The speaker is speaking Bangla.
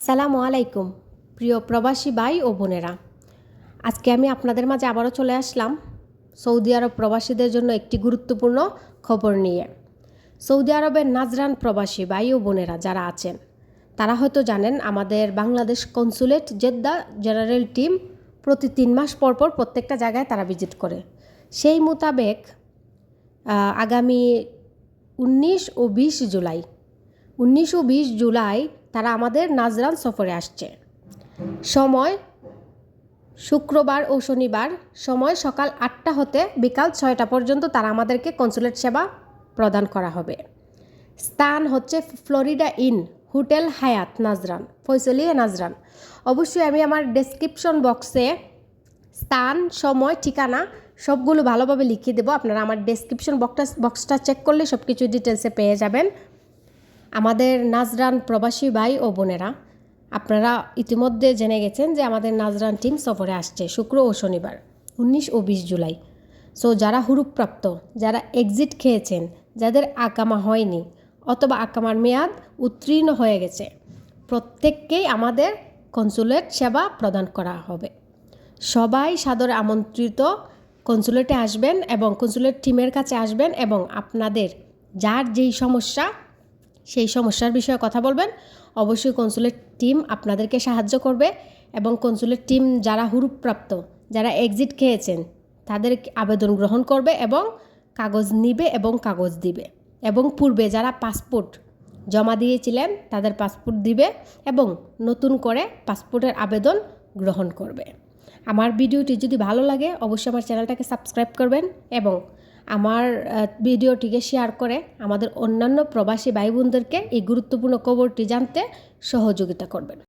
সালামু আলাইকুম, প্রিয় প্রবাসী ভাই ও বোনেরা। আজকে আমি আপনাদের মাঝে আবারও চলে আসলাম সৌদি আরব প্রবাসীদের জন্য একটি গুরুত্বপূর্ণ খবর নিয়ে। সৌদি আরবের নাজরান প্রবাসী ভাই ও বোনেরা যারা আছেন, তারা হয়তো জানেন আমাদের Bangladesh consulate Jeddah general team প্রতি তিন মাস পর পর প্রত্যেকটা জায়গায় তারা ভিজিট করে। সেই মোতাবেক আগামী উনিশ ও বিশ জুলাই, উনিশ ও বিশ জুলাই তারা আমাদের নাজরান সফরে আসছে। সময় শুক্রবার ও শনিবার, সময় সকাল আটটা হতে বিকাল ছয়টা পর্যন্ত তারা আমাদেরকে কনসুলেট সেবা প্রদান করা হবে। স্থান হচ্ছে Florida Inn, hotel Hyatt, Najran, Faisaliyah Najran. অবশ্যই আমি আমার ডেসক্রিপশন বক্সে স্থান, সময়, ঠিকানা সবগুলো ভালোভাবে লিখিয়ে দেবো। আপনারা আমার ডেসক্রিপশন বক্সটা বক্সটা চেক করলে সব কিছু ডিটেলসে পেয়ে যাবেন। আমাদের নাজরান প্রবাসী ভাই ও বোনেরা, আপনারা ইতিমধ্যে জেনে গেছেন যে আমাদের নাজরান টিম সফরে আসছে শুক্র ও শনিবার, উনিশ ও বিশ জুলাই। সো যারা হুরুপ্রাপ্ত, যারা এক্সিট খেয়েছেন, যাদের আকামা হয়নি, অথবা আকামার মেয়াদ উত্তীর্ণ হয়ে গেছে, প্রত্যেককেই আমাদের কনসুলেট সেবা প্রদান করা হবে। সবাই সাদরে আমন্ত্রিত কনসুলেটে আসবেন এবং কনসুলেট টিমের কাছে আসবেন এবং আপনাদের, যার যেই সমস্যা সেই সমস্যার বিষয়ে কথা বলবেন। অবশ্যই কনসুলেট টিম আপনাদেরকে সাহায্য করবে এবং কনসুলেট টিম যারা হুরুপ্রাপ্ত, যারা এক্সিট খেয়েছেন তাদের আবেদন গ্রহণ করবে এবং কাগজ নিবে এবং কাগজ দিবে এবং পূর্বে যারা পাসপোর্ট জমা দিয়েছিলেন, তাদের পাসপোর্ট দিবে এবং নতুন করে পাসপোর্টের আবেদন গ্রহণ করবে। আমার ভিডিওটি যদি ভালো লাগে, অবশ্যই আমার চ্যানেলটাকে সাবস্ক্রাইব করবেন এবং আমার ভিডিওটিকে শেয়ার করে আমাদের অন্যান্য প্রবাসী ভাই বোনদেরকে এই গুরুত্বপূর্ণ খবরটি জানতে সহযোগিতা করবেন।